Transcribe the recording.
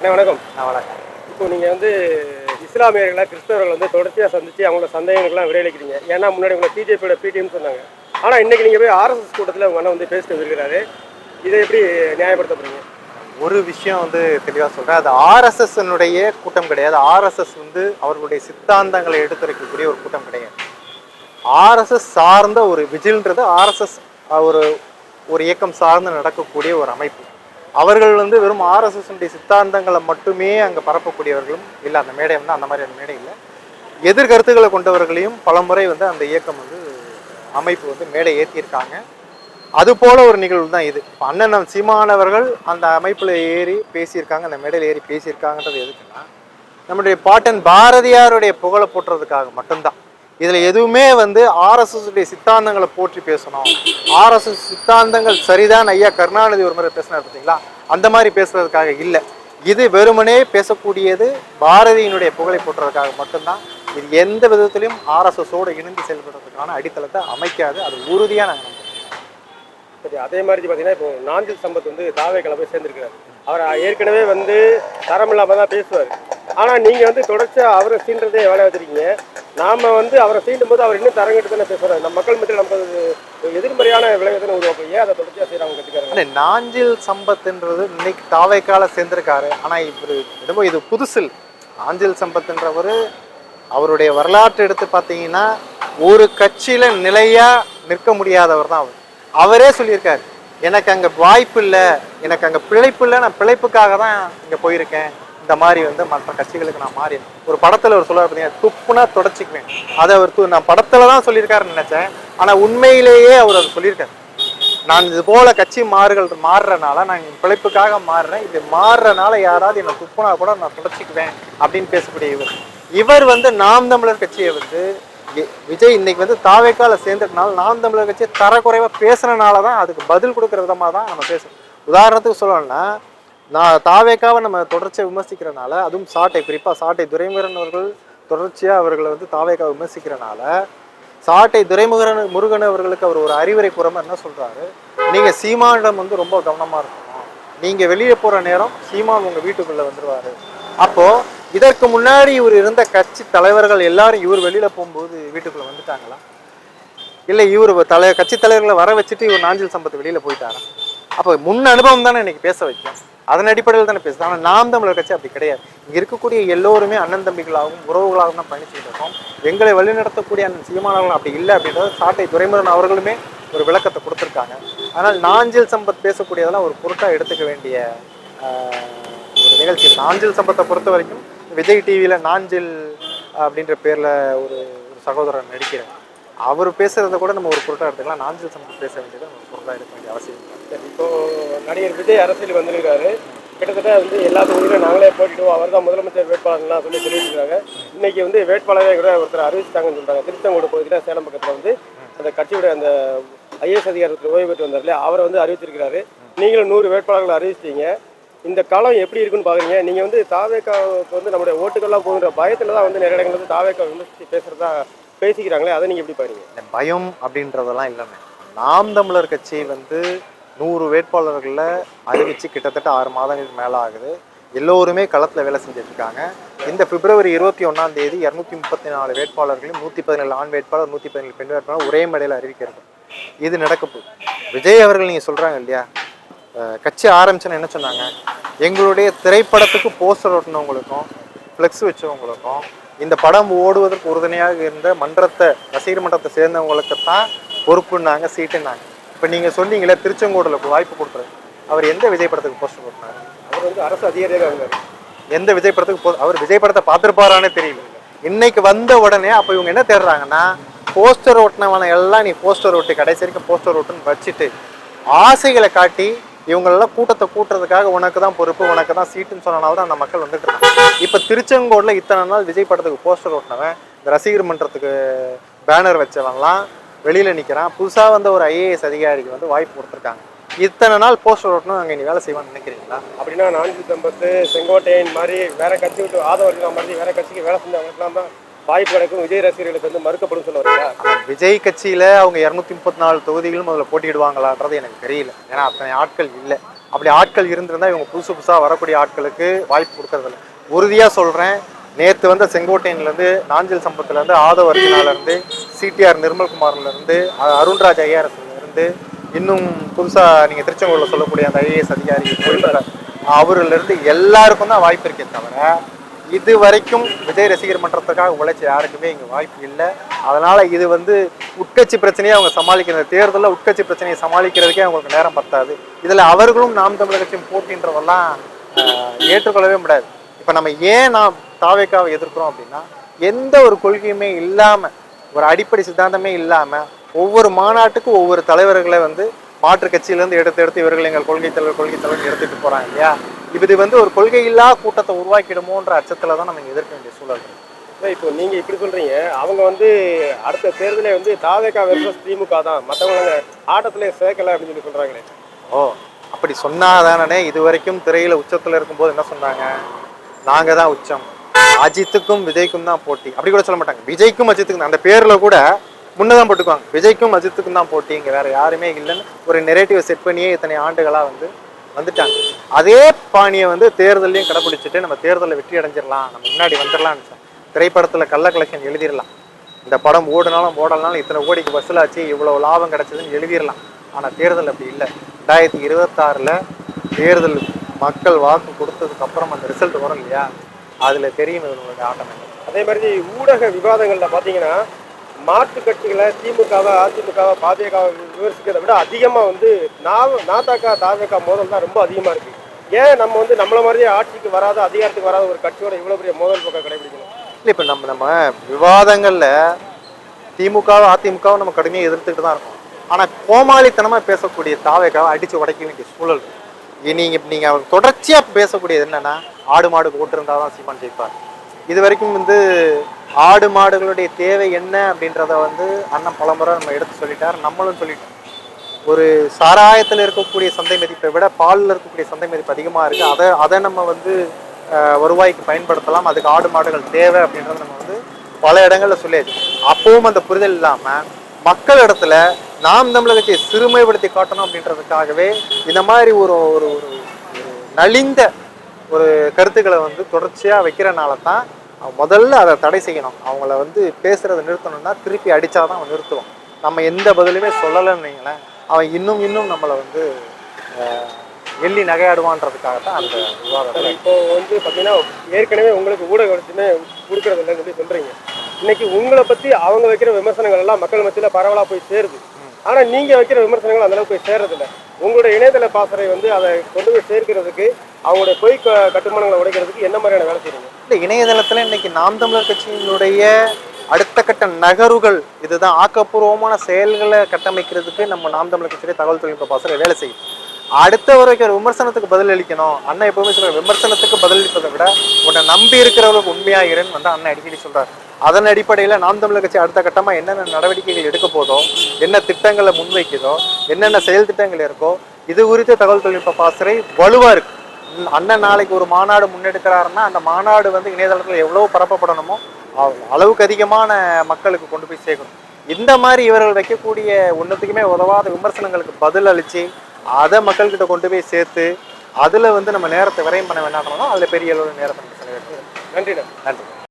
அண்ணா வணக்கம். நான் வணக்கம். இப்போ நீங்கள் வந்து இஸ்லாமியர்களை கிறிஸ்தவர்கள் வந்து தொடர்ச்சியாக சந்தித்து அவங்களோட சந்தேகங்களுக்குலாம் விடையளிக்கிறீங்க. ஏன்னா முன்னாடி உங்களை பிஜேபியோட பிடிஎம்னு சொன்னாங்க. ஆனால் இன்னைக்கு நீங்கள் போய் ஆர்எஸ்எஸ் கூட்டத்தில் உங்கள் அண்ணன் வந்து பேசிட்டு வந்திருக்கிறாரு. இதை எப்படி நியாயப்படுத்த போறீங்க ஒரு விஷயம் வந்து தெளிவாக சொல்கிறேன் அது ஆர்எஸ்எஸ்னுடைய கூட்டம் கிடையாது. ஆர்எஸ்எஸ் வந்து அவர்களுடைய சித்தாந்தங்களை எடுத்துரைக்கக்கூடிய ஒரு கூட்டம் கிடையாது. ஆர்எஸ்எஸ் சார்ந்த ஒரு விஜில்ன்றது ஆர்எஸ்எஸ் ஒரு ஒரு இயக்கம் சார்ந்து நடக்கக்கூடிய ஒரு அமைப்பு. அவர்கள் வந்து வெறும் ஆர்எஸ்எஸ் சித்தாந்தங்களை மட்டுமே அங்கே பரப்பக்கூடியவர்களும் இல்லை அந்த மேடை வந்து அந்த மாதிரியான மேடை இல்லை. எதிர்கருத்துக்களை கொண்டவர்களையும் பலமுறை வந்து அந்த இயக்கம் வந்து அமைப்பு வந்து மேடை ஏற்றியிருக்காங்க அது போல ஒரு நிகழ்வு தான் இது. இப்போ அண்ணன் சீமானவர்கள் அந்த அமைப்பில் ஏறி பேசியிருக்காங்க அந்த மேடையில் ஏறி பேசியிருக்காங்கன்றது எதுக்குன்னா நம்முடைய பாட்டன் பாரதியாருடைய புகழை போட்டுறதுக்காக மட்டும்தான். இதில் எதுவுமே வந்து ஆர்எஸ்எஸ்டைய சித்தாந்தங்களை போற்றி பேசணும். ஆர்எஸ்எஸ் சித்தாந்தங்கள் சரிதான் ஐயா கருணாநிதி ஒரு முறை பேசினார் பார்த்தீங்களா? அந்த மாதிரி பேசுறதுக்காக இல்லை. இது வெறுமனே பேசக்கூடியது பாரதியினுடைய புகழை போட்டுறதுக்காக மட்டும்தான். இது எந்த விதத்திலையும் ஆர்எஸ்எஸோடு இணைந்து செயல்படுறதுக்கான அடித்தளத்தை அமைக்காது. அது உறுதியாக நாங்கள் சரி அதே மாதிரி பார்த்தீங்கன்னா இப்போ நாஞ்சில் சம்பத் வந்து தாவே கிளம்ப சேர்ந்துருக்கிறார். அவர் ஏற்கனவே வந்து தரம் இல்லாமல் தான் பேசுவார். ஆனால் நீங்கள் வந்து தொடர்ச்சியாக அவரை சீன்றதே வேலை வச்சுருக்கீங்க. நாம் வந்து அவரை சீண்டும் போது அவர் இன்னும் தரங்கிட்டு தானே பேசுகிறார் நம்ம மக்கள் மத்தியில் நம்ம எதிர்மறையான விளைவுகளை உருவாக்கும் ஏன் அதை தொடர்ச்சியாக செய்கிறாங்க கற்றுக்காரங்க நாஞ்சில் சம்பத்துன்றது இன்னைக்கு தாவைக்கால சேர்ந்திருக்காரு. ஆனா இவர் என்னமோ இது புதுசில். ஆஞ்சில் நாஞ்சில் சம்பத்துன்றவர் அவருடைய வரலாற்று எடுத்து பார்த்தீங்கன்னா ஒரு கட்சியில நிலையா நிற்க முடியாதவர் தான் அவர். அவரே சொல்லியிருக்காரு. எனக்கு அங்கே வாய்ப்பு இல்லை எனக்கு அங்கே பிழைப்பு இல்லை நான் பிழைப்புக்காக தான் இங்கே போயிருக்கேன். இந்த மாதிரி வந்து மற்ற கட்சிகளுக்கு நான் மாறி ஒரு படத்தில் ஒரு சொல்லுவார் பார்த்தீங்கன்னா துப்புனா தொடச்சிக்குவேன். அதை அவர் து- நான் படத்தில் தான் சொல்லியிருக்காருன்னு நினச்சேன். ஆனால் உண்மையிலேயே அவர் அதை சொல்லியிருக்காரு. நான் இது போல கட்சி மாறுகள் மாறுறனால நான் என் பிழைப்புக்காக மாறுறேன். இது மாறுறனால யாராவது என்னை துப்புனா கூட நான் தொடச்சிக்குவேன் அப்படின்னு பேசக்கூடிய இவர். இவர் வந்து நாம் தமிழர் கட்சியை வந்து வி- விஜய் இன்னைக்கு வந்து தாவேக்கால சேர்ந்துட்டனால நாம் தமிழர் கட்சியை தரக்குறைவாக பேசுறனால தான் அதுக்கு பதில் கொடுக்குற விதமாக தான் நம்ம பேசுறோம். உதாரணத்துக்கு சொல்லணும்னா நான் தாவேக்காவை நம்ம தொடர்ச்சியாக விமர்சிக்கிறனால அதுவும் சாட்டை குறிப்பாக சாட்டை துரைமுருகன் அவர்கள் தொடர்ச்சியாக அவர்களை வந்து தாவேக்காவை விமர்சிக்கிறனால சாட்டை துரைமுருகன் முருகன் அவர்களுக்கு அவர் ஒரு அறிவுரை கூறாம என்ன சொல்கிறாரு நீங்கள் சீமானிடம் வந்து ரொம்ப கவனமாக இருக்கணும். நீங்கள் வெளியே போகிற நேரம் சீமான் உங்கள் வீட்டுக்குள்ளே வந்துடுவார் அப்போது இதற்கு முன்னாடி இவர் இருந்த கட்சி தலைவர்கள் எல்லாரும் இவர் வெளியில் போகும்போது வீட்டுக்குள்ளே வந்துட்டாங்களா? இல்லை இவர் தலை கட்சி தலைவர்களை வர வச்சுட்டு இவர் நாஞ்சில் சம்பத்து வெளியில் போயிட்டாரா? அப்போ முன் அனுபவம் தானே இன்னைக்கு பேச வைக்கும். அதன் அடிப்படையில் தானே பேசுது. ஆனால் நாம் தமிழர் கட்சி அப்படி கிடையாது. இங்கே இருக்கக்கூடிய எல்லோருமே அண்ணன் தம்பிகளாகவும் உறவுகளாகவும் தான் பயணிச்சுட்டு இருக்கோம். எங்களை வழிநடத்தக்கூடிய அண்ணன் சீமானவர்கள் அப்படி இல்லை அப்படின்றத சாட்டை துரைமுருகன் அவர்களுமே ஒரு விளக்கத்தை கொடுத்துருக்காங்க. ஆனால் நாஞ்சில் சம்பத் பேசக்கூடியதெல்லாம் ஒரு பொருட்டாக எடுத்துக்க வேண்டிய ஒரு நிகழ்ச்சி நாஞ்சில் சம்பத்தை பொறுத்த வரைக்கும் விஜய் டிவியில் நாஞ்சில் அப்படின்ற பேரில் ஒரு ஒரு சகோதரர் நடிக்கிறார். அவர் பேசுறத கூட நம்ம ஒரு பொருட்டாக எடுத்துக்கலாம். நாஞ்சில் சம்பத் பேச வேண்டியதை ஒரு பொருட்டாக எடுக்க வேண்டிய அவசியம் இல்லை. இப்போ நடிகர் விஜய் அரசியல் வந்திருக்காரு. கிட்டத்தட்ட வந்து எல்லா தொகுதியிலும் நாங்களே போட்டிடுவோம். அவர் தான் முதலமைச்சர் வேட்பாளர்லாம் சொல்லி சொல்லிட்டு இருக்காங்க இன்னைக்கு வந்து வேட்பாளரே கூட ஒருத்தர் அறிவிச்சிட்டாங்கன்னு சொல்றாங்க. திருச்செங்கோடு பகுதியில் சேலம் பக்கத்தில் வந்து அந்த கட்சியோட அந்த ஐஏஎஸ் அதிகாரத்தில் ஓய்வு பெற்று வந்தார்ல அவரை வந்து அறிவிச்சிருக்கிறாரு. நீங்களும் நூறு வேட்பாளர்களை அறிவிச்சிட்டீங்க. இந்த காலம் எப்படி இருக்குன்னு பார்க்குறீங்க நீங்கள் வந்து தாவேக்காவுக்கு வந்து நம்முடைய ஓட்டுகள்லாம் போகுன்ற பயத்தில் தான் வந்து நிறைய இடங்கள் வந்து தாவேக்கா விமர்சித்து பேசுகிறதா பேசிக்கிறாங்களே அதை நீங்கள் எப்படி பாருங்க இந்த பயம் அப்படின்றதெல்லாம் இல்லைங்க. நாம் தமிழர் கட்சி வந்து நூறு வேட்பாளர்களை அறிவிச்சு கிட்டத்தட்ட ஆறு மாதங்களுக்கு மேலே ஆகுது. எல்லோருமே களத்தில் வேலை செஞ்சிட்ருக்காங்க. இந்த பிப்ரவரி இருபத்தி ஒன்றாம் தேதி இரநூத்தி முப்பத்தி நாலு வேட்பாளர்களையும் நூற்றி பதினேழு ஆண் வேட்பாளர் நூற்றி பதினேழு பெண் வேட்பாளர் ஒரே மேடையில் அறிவிக்கிறது. இது நடக்க விஜய் அவர்கள் நீங்கள் சொல்கிறாங்க இல்லையா? கட்சி ஆரம்பிச்சுன்னு என்ன சொன்னாங்க? எங்களுடைய திரைப்படத்துக்கு போஸ்டர் ஒட்டினவங்களுக்கும் ஃப்ளெக்ஸ் வச்சவங்களுக்கும் இந்த படம் ஓடுவதற்கு உறுதுணையாக இருந்த மன்றத்தை ரசிகர் மன்றத்தை சேர்ந்தவங்களுக்கு தான் பொறுப்புன்னாங்க சீட்டுன்னாங்க. இப்போ நீங்கள் சொன்னீங்களே திருச்செங்கோடில் வாய்ப்பு கொடுத்துரு அவர் எந்த விஜய் படத்துக்கு போஸ்டர் போட்டினாரு அவர் வந்து அரசு அதிகாரியாக இருந்தார். எந்த விஜய் படத்துக்கு போ அவர் விஜய் படத்தை பார்த்துருப்பாரானே தெரியல. இன்னைக்கு வந்த உடனே அப்போ இவங்க என்ன தேடுறாங்கன்னா போஸ்டர் ஓட்டினவனை எல்லாம் நீ போஸ்டர் ஓட்டு கடைசி வரைக்கும் போஸ்டர் ஓட்டுன்னு வச்சுட்டு ஆசைகளை காட்டி இவங்களெல்லாம் கூட்டத்தை கூட்டுறதுக்காக உனக்கு தான் பொறுப்பு உனக்கு தான் சீட்டுன்னு சொன்னனால தான் அந்த மக்கள் வந்துட்டு இருக்காங்க. இப்போ திருச்செங்கோடில் இத்தனை நாள் விஜய் படத்துக்கு போஸ்டர் ஓட்டினவன் இந்த ரசிகர் மன்றத்துக்கு பேனர் வச்சவன்லாம் வெளியில் நிற்கிறான் புதுசாக வந்த ஒரு ஐஏஎஸ் அதிகாரிக்கு வந்து வாய்ப்பு கொடுத்துருக்காங்க. இத்தனை நாள் போஸ்டர் ஓட்டணும் அங்கே நீ வேலை செய்வான்னு நினைக்கிறீங்களா? அப்படின்னா நான்கு தம்பத்து செங்கோட்டையன் மாதிரி வேற கட்சி விட்டு ஆதவர்கள் மாதிரி வேற கட்சிக்கு வேலை செஞ்சவங்களுக்குலாம் தான் வாய்ப்பு கிடைக்கும். விஜய் ரசிகர்களுக்கு வந்து மறுக்கப்படும் சொல்ல வரீங்களா ஆனா, விஜய் கட்சியில அவங்க இரநூத்தி முப்பத்தி நாலு தொகுதிகளும் அதில் போட்டியிடுவாங்களான்றது எனக்கு தெரியல. ஏன்னா அத்தனை ஆட்கள் இல்லை. அப்படி ஆட்கள் இருந்திருந்தா இவங்க புதுசு புதுசாக வரக்கூடிய ஆட்களுக்கு வாய்ப்பு கொடுக்கறதில்ல. உறுதியாக சொல்கிறேன் நேற்று வந்த செங்கோட்டையன்லேருந்து நாஞ்சில் சம்பத்துலேருந்து ஆதவ அர்ஜுனாலேருந்து சிடிஆர் நிர்மல்குமார்லேருந்து அருண்ராஜ் ஐஆர்எஸ்லேருந்து இன்னும் புதுசாக நீங்கள் திருச்செங்கோடில் சொல்லக்கூடிய அந்த ஐஏஎஸ் அதிகாரி அவர்லேருந்து எல்லாருக்கும் தான் வாய்ப்பு இருக்கே தவிர இது வரைக்கும் விஜய் ரசிகர் மன்றத்துக்காக உழைச்ச யாருக்குமே இங்கே வாய்ப்பு இல்லை. அதனால் இது வந்து உட்கட்சி பிரச்சனையை அவங்க சமாளிக்கிற தேர்தலில் உட்கட்சி பிரச்சனையை சமாளிக்கிறதுக்கே அவங்களுக்கு நேரம் பத்தாது. இதில் அவர்களும் நாம் தமிழர் கட்சியும் போட்டின்றதெல்லாம் ஏற்றுக்கொள்ளவே முடியாது. இப்போ நம்ம ஏன் நாம் தாவேக்காவை எதிர்க்கிறோம் அப்படின்னா எந்த ஒரு கொள்கையுமே இல்லாமல் ஒரு அடிப்படை சித்தாந்தமே இல்லாமல் ஒவ்வொரு மாநாட்டுக்கும் ஒவ்வொரு தலைவர்களை வந்து மாற்று கட்சியிலேருந்து எடுத்து எடுத்து இவர்கள் எங்கள் கொள்கை தலைவர் கொள்கை தலைவர் எடுத்துட்டு போகிறாங்க இல்லையா? இது வந்து ஒரு கொள்கை இல்லா கூட்டத்தை உருவாக்கிடுமோன்ற அச்சத்தில் தான் நம்ம எதிர்க்க வேண்டிய சூழல் அதான் இப்போ நீங்க இப்படி சொல்றீங்க. அவங்க வந்து அடுத்த தேர்தலே வந்து தாவேகா வெர்சஸ் திமுக தான். மற்றவங்க ஆட்டத்திலே சேர்க்கல அப்படின்னு சொல்லி சொல்றாங்களே. ஓ அப்படி சொன்னாதானே இது வரைக்கும் திரையில உச்சத்துல இருக்கும்போது என்ன சொன்னாங்க? நாங்க தான் உச்சம். அஜித்துக்கும் விஜய்க்கும் தான் போட்டி. அப்படி கூட சொல்ல மாட்டாங்க. விஜய்க்கும் அஜித்துக்கும் அந்த பேர்ல கூட முன்னதான் போட்டுக்குவாங்க. விஜய்க்கும் அஜித்துக்கும் தான் போட்டி. இங்க வேற யாருமே இல்லைன்னு ஒரு நெரேட்டிவ் செட் பண்ணியே இத்தனை ஆண்டுகளா வந்து வந்துட்டாங்க. அதே பாணியை வந்து தேர்தலையும் கடைபிடிச்சிட்டு நம்ம தேர்தலில் வெற்றி அடைஞ்சிடலாம். நம்ம முன்னாடி வந்துடலாம்னு நினைச்சோம். திரைப்படத்தில் கள்ள கலெக்ஷன் எழுதிடலாம். இந்த படம் ஓடினாலும் ஓடலனாலும் இத்தனை கோடிக்கு வசூலாச்சு இவ்வளோ லாபம் கிடச்சதுன்னு எழுதிடலாம். ஆனால் தேர்தல் அப்படி இல்லை. ரெண்டாயிரத்தி இருபத்தாறில் தேர்தல் மக்கள் வாக்கு கொடுத்ததுக்கு அப்புறம் அந்த ரிசல்ட் வரும் இல்லையா? அதில் தெரியும் இவங்களுடைய ஆட்டம் என்ன. அதே மாதிரி ஊடக விவாதங்களில் பார்த்தீங்கன்னா மாற்று கட்சிகளை திமுகவை அதிமுகவை பாஜகவை விமர்சிக்கிறத விட அதிகமாக வந்து நா- நாதாக்கா தாவேகா மோதல் தான் ரொம்ப அதிகமாக இருக்குது ஏன் நம்ம வந்து நம்மள மாதிரியே ஆட்சிக்கு வராத அதிகாரத்துக்கு வராத ஒரு கட்சியோட இவ்வளோ பெரிய மோதல் போக்க கடைபிடிக்கணும்? இல்லை இப்போ நம்ம நம்ம விவாதங்களில் திமுகவை அதிமுகவும் நம்ம கடுமையாக எதிர்த்துக்கிட்டு தான் இருக்கோம். ஆனால் கோமாளித்தனமாக பேசக்கூடிய தாவேக்காவை அடித்து உடைக்க வேண்டிய சூழல் இருக்கு. இனி இப்போ நீங்கள் அவர் தொடர்ச்சியாக பேசக்கூடியது என்னென்னா ஆடு மாடு போட்டிருந்தால் தான் சீமான் ஜெயிப்பார். இது வரைக்கும் வந்து ஆடு மாடுகளுடைய தேவை என்ன அப்படின்றத வந்து அண்ணன் பலமுறை நம்ம எடுத்து சொல்லிட்டார். நம்மளும் சொல்லிட்டோம். ஒரு சாராயத்தில் இருக்கக்கூடிய சந்தை மதிப்பை விட பாலில் இருக்கக்கூடிய சந்தை மதிப்பு அதிகமாக இருக்குது அதை அதை நம்ம வந்து வருவாய்க்கு பயன்படுத்தலாம். அதுக்கு ஆடு மாடுகள் தேவை அப்படின்றத நம்ம வந்து பல இடங்களில் சொல்லியாச்சு. அப்பவும் அந்த புரிதல் இல்லாமல் மக்கள் இடத்துல நாம் தமிழகத்தை சிறுமைப்படுத்தி காட்டணும் அப்படின்றதுக்காகவே இந்த மாதிரி ஒரு ஒரு ஒரு நலிந்த ஒரு கருத்துக்களை வந்து தொடர்ச்சியாக வைக்கிறனால தான் முதல்ல அதை தடை செய்யணும். அவங்கள வந்து பேசுகிறத நிறுத்தணும்னா திருப்பி அடித்தா தான் அவன் நிறுத்துவான். நம்ம எந்த பதிலுமே சொல்லலைன்னு வைங்களேன் அவன் இன்னும் இன்னும் நம்மளை வந்து எள்ளி நகையாடுவான்றதுக்காக தான் அந்த விவாதம் இப்போ வந்து பார்த்தீங்கன்னா ஏற்கனவே உங்களுக்கு ஊடக வளர்ச்சியுமே கொடுக்கறது இல்லைன்னு சொல்லி சொல்கிறீங்க இன்னைக்கு உங்களை பற்றி அவங்க வைக்கிற விமர்சனங்கள் எல்லாம் மக்கள் மத்தியில் பரவலாக போய் சேருது. ஆனால் நீங்கள் வைக்கிற விமர்சனங்கள் அந்தளவுக்கு போய் சேர்றதில்ல உங்களுடைய இணையதள பாசறை வந்து அதை கொண்டு போய் சேர்க்கிறதுக்கு அவங்களுடைய பொய் கட்டுமானங்களை உடைக்கிறதுக்கு என்ன மாதிரியான வேலை செய்யுங்க இல்லை இணையதளத்தில் இன்னைக்கு நாம் தமிழர் கட்சியினுடைய அடுத்த கட்ட நகர்வுகள் இதுதான் ஆக்கப்பூர்வமான செயல்களை கட்டமைக்கிறதுக்கு நம்ம நாம் தமிழர் கட்சியுடைய தகவல் தொழில்நுட்ப பாசறை வேலை செய்யும் அடுத்த ஒரு விமர்சனத்துக்கு பதில் அளிக்கணும் அண்ணன் எப்பவுமே சொல்ற விமர்சனத்துக்கு பதிலளிப்பதை விட உன்னை நம்பி இருக்கிறவங்களுக்கு உண்மையா இருன்னு வந்து அண்ணன் அடிக்கடி சொல்றாரு. அதன் அடிப்படையில் நாம் தமிழர் கட்சி அடுத்த கட்டமாக என்னென்ன நடவடிக்கைகள் எடுக்க போதோ என்ன திட்டங்களை முன்வைக்குதோ என்னென்ன செயல் திட்டங்கள் இருக்கோ இது குறித்த தகவல் தொழில்நுட்ப பாசறை வலுவாக இருக்கு. அண்ணன் நாளைக்கு ஒரு மாநாடு முன்னெடுக்கிறாருன்னா அந்த மாநாடு வந்து இணையதளத்தில் எவ்வளவு பரப்பப்படணுமோ அளவுக்கு அதிகமான மக்களுக்கு கொண்டு போய் சேர்க்கணும். இந்த மாதிரி இவர்கள் வைக்கக்கூடிய ஒன்றுத்துக்குமே உதவாத விமர்சனங்களுக்கு பதில் அளித்து அதை மக்கள்கிட்ட கொண்டு போய் சேர்த்து அதில் வந்து நம்ம நேரத்தை விரயம் பண்ண வேண்டாம்னா அதில் பெரிய அளவு நேரத்தை நம்ம செலவிடுறோம் நன்றிண்ணா. நன்றி.